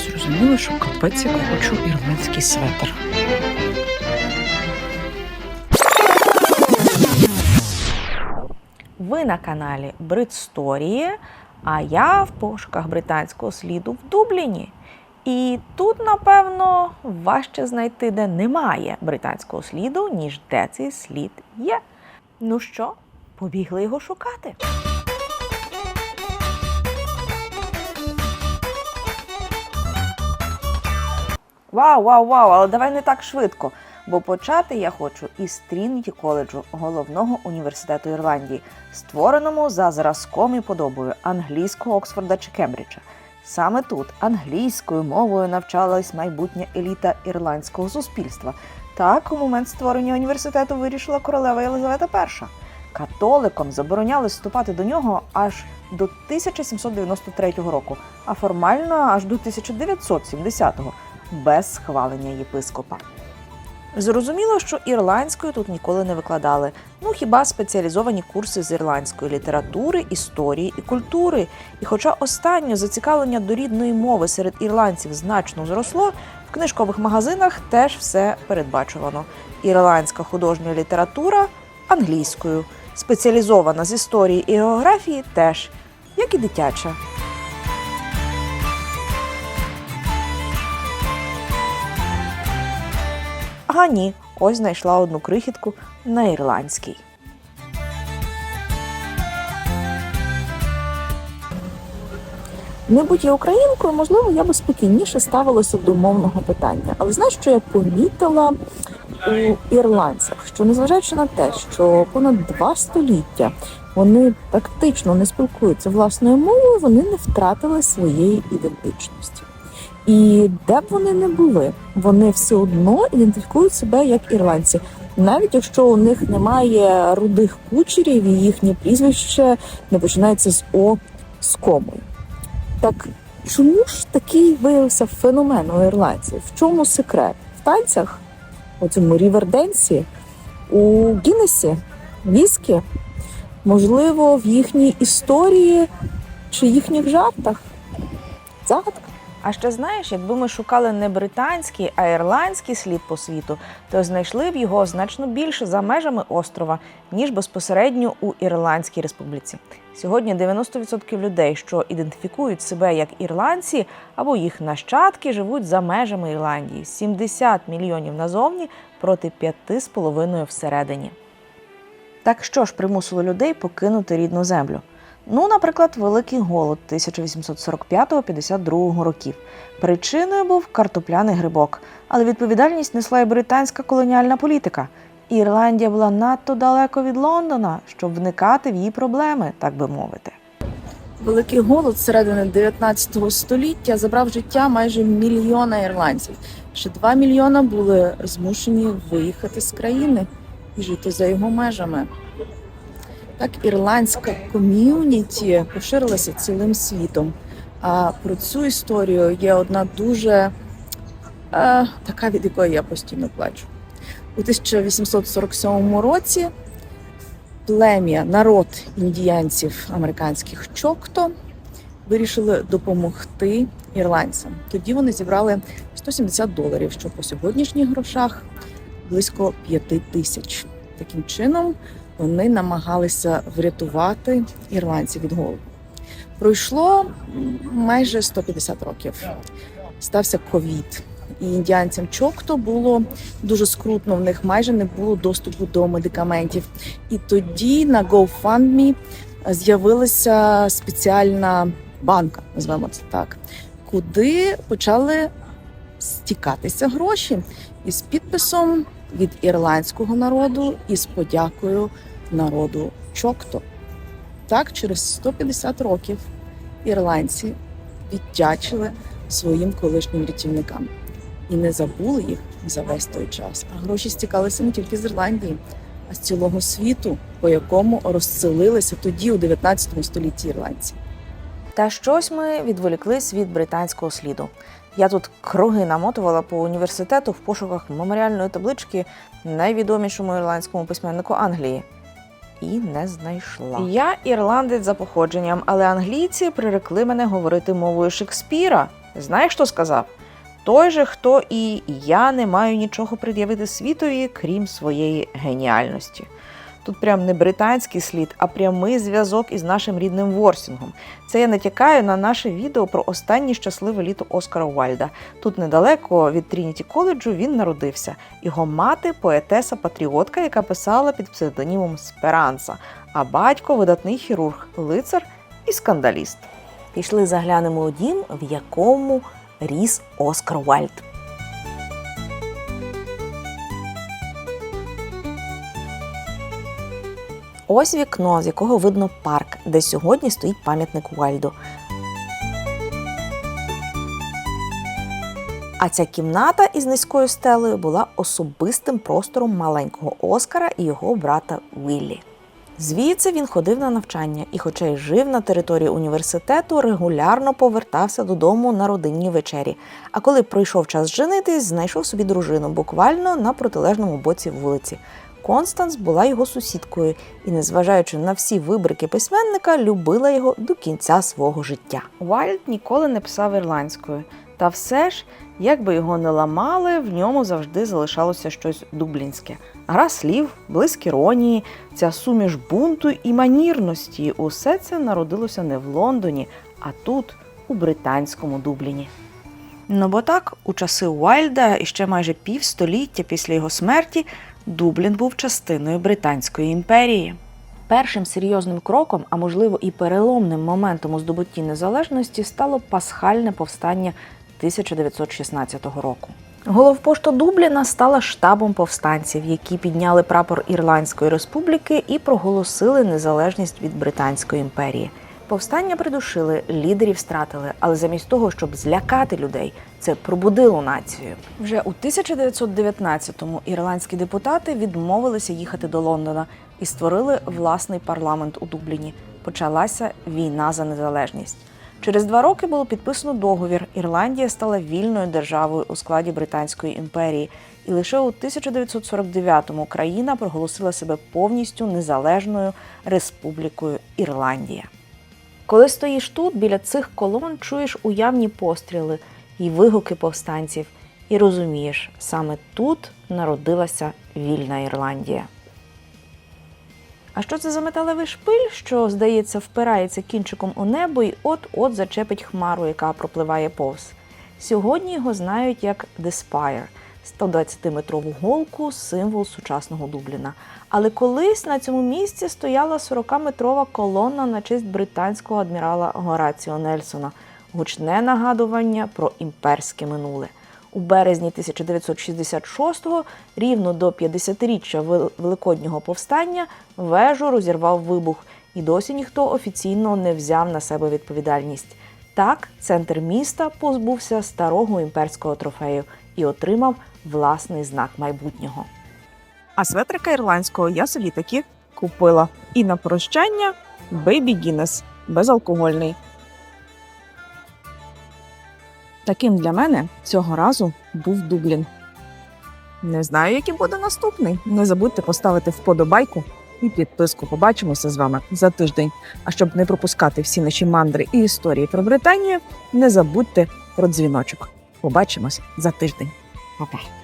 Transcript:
зрозуміла, що капець як хочу ірландський светр. Ви на каналі Бритсторії, а я в пошуках британського сліду в Дубліні. І тут, напевно, важче знайти, де немає британського сліду, ніж де цей слід є. Ну що, побігли його шукати. Вау, вау, вау, але давай не так швидко. Бо почати я хочу із Трініті коледжу, головного університету Ірландії, створеному за зразком і подобою англійського Оксфорда чи Кембриджа. Саме тут англійською мовою навчалась майбутня еліта ірландського суспільства. Так у момент створення університету вирішила королева Єлизавета І. Католикам забороняли вступати до нього аж до 1793 року, а формально аж до 1970-го, без схвалення єпископа. Зрозуміло, що ірландською тут ніколи не викладали. Ну хіба спеціалізовані курси з ірландської літератури, історії і культури. І хоча останнє зацікавлення до рідної мови серед ірландців значно зросло, в книжкових магазинах теж все передбачувано. Ірландська художня література англійською, спеціалізована з історії і географії теж, як і дитяча. Ага, ні, ось знайшла одну крихітку на ірландській. Не будь я українкою, можливо, я би спокійніше ставилася до мовного питання. Але знаєш, що я помітила у ірландцях? Що незважаючи на те, що понад два століття вони практично не спілкуються власною мовою, вони не втратили своєї ідентичності. І де б вони не були, вони все одно ідентифікують себе як ірландці, навіть якщо у них немає рудих кучерів і їхнє прізвище не починається з О з комою. Так чому ж такий виявився феномен у ірландців? В чому секрет? В танцях, у цьому ріверденсі, у Гіннесі, віскі, можливо, в їхній історії чи їхніх жартах? Загадка. А ще знаєш, якби ми шукали не британський, а ірландський слід по світу, то знайшли б його значно більше за межами острова, ніж безпосередньо у Ірландській республіці. Сьогодні 90% людей, що ідентифікують себе як ірландці або їх нащадки, живуть за межами Ірландії 70 мільйонів назовні проти 5,5 всередині. Так що ж примусило людей покинути рідну землю? Ну, наприклад, Великий голод 1845-52 років. Причиною був картопляний грибок, але відповідальність несла і британська колоніальна політика. Ірландія була надто далеко від Лондона, щоб вникати в її проблеми, так би мовити. Великий голод середини 19 століття забрав життя майже мільйона ірландців. Ще 2 мільйона були змушені виїхати з країни і жити за його межами. Так ірландська ком'юніті поширилася цілим світом. А про цю історію є одна дуже е, така, від якої я постійно плачу. У 1847 році плем'я, народ індіянців американських Чокто вирішили допомогти ірландцям. Тоді вони зібрали 170 доларів, що по сьогоднішніх грошах близько 5 тисяч. Таким чином вони намагалися врятувати ірландців від голоду. Пройшло майже 150 років. Стався ковід. І індіанцям Чокто було дуже скрутно. В них майже не було доступу до медикаментів. І тоді на GoFundMe з'явилася спеціальна банка, називаємо це так, куди почали стікатися гроші із підписом від ірландського народу і з подякою народу Чокто. Так, через 150 років ірландці віддячили своїм колишнім рятівникам і не забули їх за весь той час. А гроші стікалися не тільки з Ірландії, а з цілого світу, по якому розселилися тоді у 19 столітті ірландці. Та щось ми відволіклись від британського сліду. Я тут круги намотувала по університету в пошуках меморіальної таблички найвідомішому ірландському письменнику Англії. І не знайшла. Я ірландець за походженням, але англійці прирекли мене говорити мовою Шекспіра. Знаєш, що сказав? той же, хто і я не маю нічого пред'явити світові, крім своєї геніальності. Тут прям не британський слід, а прямий зв'язок із нашим рідним Ворсінгом. Це я натякаю на наше відео про останнє щасливе літо Оскара Уальда. Тут недалеко від Трініті коледжу він народився. Його мати поетеса патріотка, яка писала під псевдонімом Сперанса, а батько видатний хірург, лицар і скандаліст. Пішли заглянемо у дім, в якому ріс Оскар Уальд. Ось вікно, з якого видно парк, де сьогодні стоїть пам'ятник Уальду. А ця кімната із низькою стелею була особистим простором маленького Оскара і його брата Віллі. Звідси він ходив на навчання і, хоча й жив на території університету, регулярно повертався додому на родинні вечері. А коли прийшов час женитись, знайшов собі дружину буквально на протилежному боці вулиці. Констанс була його сусідкою і, незважаючи на всі вибрики письменника, любила його до кінця свого життя. Вальд ніколи не писав ірландською, та все ж, як би його не ламали, в ньому завжди залишалося щось дублінське. Гра слів, блиск іронії, ця суміш бунту і манірності усе це народилося не в Лондоні, а тут, у британському Дубліні. Ну бо так, у часи Уайльда і ще майже півстоліття після його смерті Дублін був частиною Британської імперії. Першим серйозним кроком, а можливо і переломним моментом у здобутті незалежності, стало пасхальне повстання 1916 року. Головпошта Дубліна стала штабом повстанців, які підняли прапор Ірландської республіки і проголосили незалежність від Британської імперії. Повстання придушили, лідерів стратили, але замість того, щоб злякати людей, це пробудило націю. Вже у 1919-му ірландські депутати відмовилися їхати до Лондона і створили власний парламент у Дубліні. Почалася війна за незалежність. Через два роки було підписано договір. Ірландія стала вільною державою у складі Британської імперії, і лише у 1949-му країна проголосила себе повністю незалежною республікою Ірландія. Коли стоїш тут, біля цих колон, чуєш уявні постріли і вигуки повстанців, і розумієш, саме тут народилася вільна Ірландія. А що це за металевий шпиль, що, здається, впирається кінчиком у небо і от-от зачепить хмару, яка пропливає повз? Сьогодні його знають як Spire – 120-метрову голку, символ сучасного Дубліна. Але колись на цьому місці стояла 40-метрова колона на честь британського адмірала Гораціо Нельсона, гучне нагадування про імперське минуле. У березні 1966-го, рівно до 50-річчя Великоднього повстання, вежу розірвав вибух, і досі ніхто офіційно не взяв на себе відповідальність. Так, центр міста позбувся старого імперського трофею і отримав власний знак майбутнього. А светрика ірландського я собі таки купила. І на прощання Baby Guinness безалкогольний. Таким для мене цього разу був Дублін. Не знаю, який буде наступний. Не забудьте поставити вподобайку і підписку. Побачимося з вами за тиждень. А щоб не пропускати всі наші мандри і історії про Британію, не забудьте про дзвіночок. Побачимось за тиждень. 拜拜。